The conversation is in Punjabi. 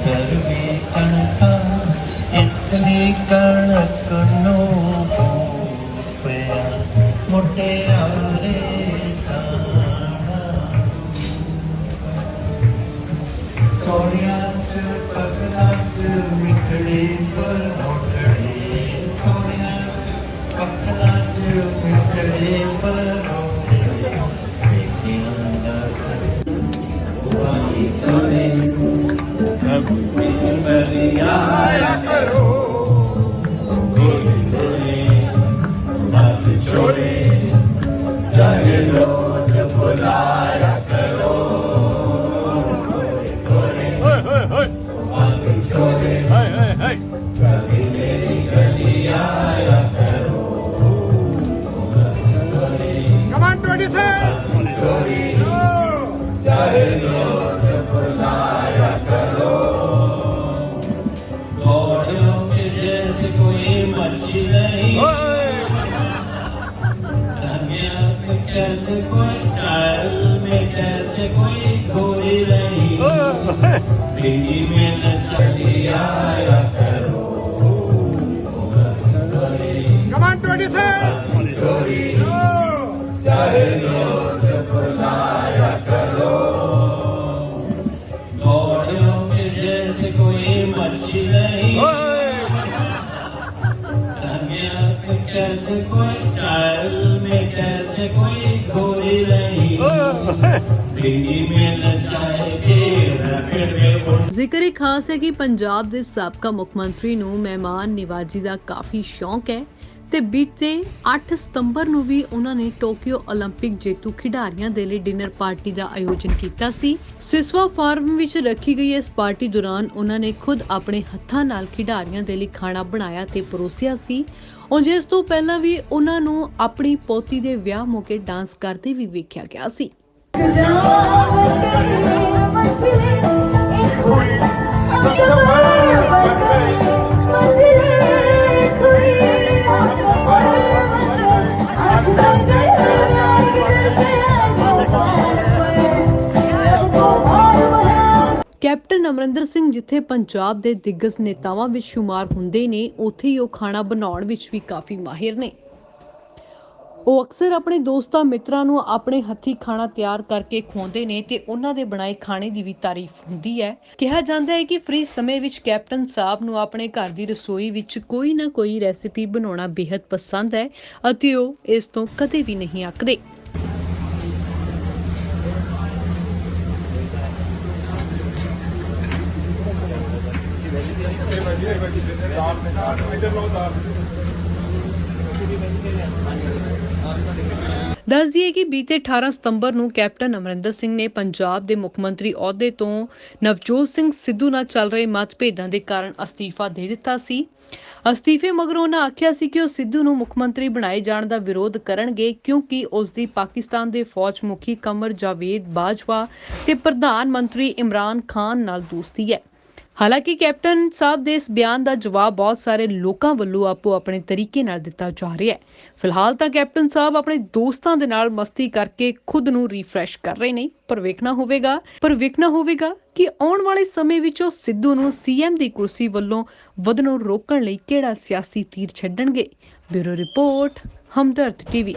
ਇੱਧਰ ਵੀ ਕਣਕਾਂ ਇਤਨੀ ਕਣਕ ਨੂੰ ਪਿਆ ਮੁਟਿਆਰੇ ਕਾਣਾ ਸੋਹਣਿਆ ਚ ਪਕੜਾ ਚ ਮਿੱਠੜੀ ਪਰੋਠੜੀ ਸੋਹਣਿਆ ਚ ਪਕੜਾ ਚ ਮਿੱਠੜੀ ਪਰੋਠੜੀ ਵੇਖਿਆਂ कोई गोरी! दिल्ली में न चली आया करो। Come on, 26! चाहे रोज बुलाया करो। घोड़ों के जैसे कोई मच्छी नहीं। कैसे कोई चाल में कैसे कोई गोरी नहीं ਜ਼ਿਕਰ ਇਹ ਖਾਸ ਹੈ ਕਿ ਪੰਜਾਬ ਦੇ ਸਾਬਕਾ ਮੁੱਖ ਮੰਤਰੀ ਨੂੰ ਮਹਿਮਾਨ ਨਿਵਾਜੀ ਦਾ ਕਾਫੀ ਸ਼ੌਂਕ ਹੈ ਤੇ ਬੀਤੇ 8 ਸਤੰਬਰ ਨੂੰ ਵੀ ਉਹਨਾਂ ਨੇ ਟੋਕੀਓ 올림픽 ਜੇਤੂ ਖਿਡਾਰੀਆਂ ਦੇ ਲਈ ਡਿਨਰ ਪਾਰਟੀ ਦਾ ਆਯੋਜਨ ਕੀਤਾ ਸੀ। ਸਿਸਵਾ ਫਾਰਮ ਵਿੱਚ ਰੱਖੀ ਗਈ ਇਸ ਪਾਰਟੀ ਦੌਰਾਨ ਉਹਨਾਂ ਨੇ ਖੁਦ ਆਪਣੇ ਹੱਥਾਂ ਨਾਲ ਖਿਡਾਰੀਆਂ ਦੇ ਲਈ ਖਾਣਾ ਬਣਾਇਆ ਤੇ ਪਰੋਸਿਆ ਸੀ। ਔਰ ਜਿਸ ਤੋਂ ਪਹਿਲਾਂ ਵੀ ਉਹਨਾਂ ਨੂੰ ਆਪਣੀ ਪੋਤੀ ਦੇ ਵਿਆਹ ਮੌਕੇ ਡਾਂਸ ਕਰਦੇ ਵੀ ਵੇਖਿਆ ਗਿਆ ਸੀ। ਕੈਪਟਨ ਅਮਰਿੰਦਰ ਸਿੰਘ ਜਿੱਥੇ ਪੰਜਾਬ ਦੇ ਦਿੱਗਜ ਨੇਤਾਵਾਂ ਵਿੱਚ ਸ਼ੁਮਾਰ ਹੁੰਦੇ ਨੇ, ਉੱਥੇ ਹੀ ਉਹ ਖਾਣਾ ਬਣਾਉਣ ਵਿੱਚ ਵੀ ਕਾਫੀ ਮਾਹਿਰ ਨੇ। ਉਹ ਅਕਸਰ ਆਪਣੇ ਦੋਸਤਾਂ, ਮਿੱਤਰਾਂ ਨੂੰ ਆਪਣੇ ਹੱਥੀ ਖਾਣਾ ਤਿਆਰ ਕਰਕੇ ਖਵਾਉਂਦੇ ਨੇ ਤੇ ਉਹਨਾਂ ਦੇ ਬਣਾਏ ਖਾਣੇ ਦੀ ਵੀ ਤਾਰੀਫ ਹੁੰਦੀ ਹੈ। ਕਿਹਾ ਜਾਂਦਾ ਹੈ ਕਿ ਫ੍ਰੀ ਸਮੇਂ ਵਿੱਚ ਕੈਪਟਨ ਸਾਹਿਬ ਨੂੰ ਆਪਣੇ ਘਰ ਦੀ ਰਸੋਈ ਵਿੱਚ ਕੋਈ ਨਾ ਕੋਈ ਰੈਸਿਪੀ ਬਣਾਉਣਾ ਬੇहद ਪਸੰਦ ਹੈ ਅਤੇ ਉਹ ਇਸ ਤੋਂ ਕਦੇ ਵੀ ਨਹੀਂ ਅੱਕਦੇ ਦੱਸ ਦਈਏ ਕਿ ਬੀਤੇ 18 ਸਤੰਬਰ ਨੂੰ ਕੈਪਟਨ ਅਮਰਿੰਦਰ ਸਿੰਘ ਨੇ ਪੰਜਾਬ ਦੇ ਮੁੱਖ ਮੰਤਰੀ ਅਹੁਦੇ ਤੋਂ ਨਵਜੋਤ ਸਿੰਘ ਸਿੱਧੂ ਨਾਲ ਚੱਲ ਰਹੇ ਮਤਭੇਦਾਂ ਦੇ ਕਾਰਨ ਅਸਤੀਫਾ ਦੇ ਦਿੱਤਾ ਸੀ। ਅਸਤੀਫੇ ਮਗਰੋਂ ਉਹਨਾਂ ਆਖਿਆ ਸੀ ਕਿ ਉਹ ਸਿੱਧੂ ਨੂੰ ਮੁੱਖ ਮੰਤਰੀ ਬਣਾਏ ਜਾਣ ਦਾ ਵਿਰੋਧ ਕਰਨਗੇ ਕਿਉਂਕਿ ਉਸ ਦੀ ਪਾਕਿਸਤਾਨ ਦੇ ਫੌਜ ਮੁਖੀ ਕਮਰ ਜਾਵੇਦ ਬਾਜਵਾ ਤੇ ਪ੍ਰਧਾਨ ਮੰਤਰੀ ਇਮਰਾਨ ਖਾਨ ਨਾਲ ਦੋਸਤੀ ਹੈ। ਹਾਲਾਂਕਿ ਕੈਪਟਨ ਸਾਹਿਬ ਦੇ ਇਸ ਬਿਆਨ ਦਾ ਜਵਾਬ ਬਹੁਤ ਸਾਰੇ ਲੋਕਾਂ ਵੱਲੋਂ ਆਪੋ ਆਪਣੇ ਤਰੀਕੇ ਨਾਲ ਦਿੱਤਾ ਜਾ ਰਿਹਾ ਹੈ। ਫਿਲਹਾਲ ਤਾਂ ਕੈਪਟਨ ਸਾਹਿਬ ਆਪਣੇ ਦੋਸਤਾਂ ਦੇ ਨਾਲ ਮਸਤੀ ਕਰਕੇ ਖੁਦ ਨੂੰ ਰੀਫਰੈਸ਼ ਕਰ ਰਹੇ ਨੇ। ਪਰ ਵੇਖਣਾ ਹੋਵੇਗਾ, ਪਰ ਵੇਖਣਾ ਹੋਵੇਗਾ ਕਿ ਆਉਣ ਵਾਲੇ ਸਮੇਂ ਵਿੱਚ ਉਹ ਸਿੱਧੂ ਨੂੰ ਸੀਐਮ ਦੀ ਕੁਰਸੀ ਵੱਲੋਂ ਵਧਣੋਂ ਰੋਕਣ ਲਈ ਕਿਹੜਾ ਸਿਆਸੀ ਤੀਰ ਛੱਡਣਗੇ। Bureau report, Hamdard TV.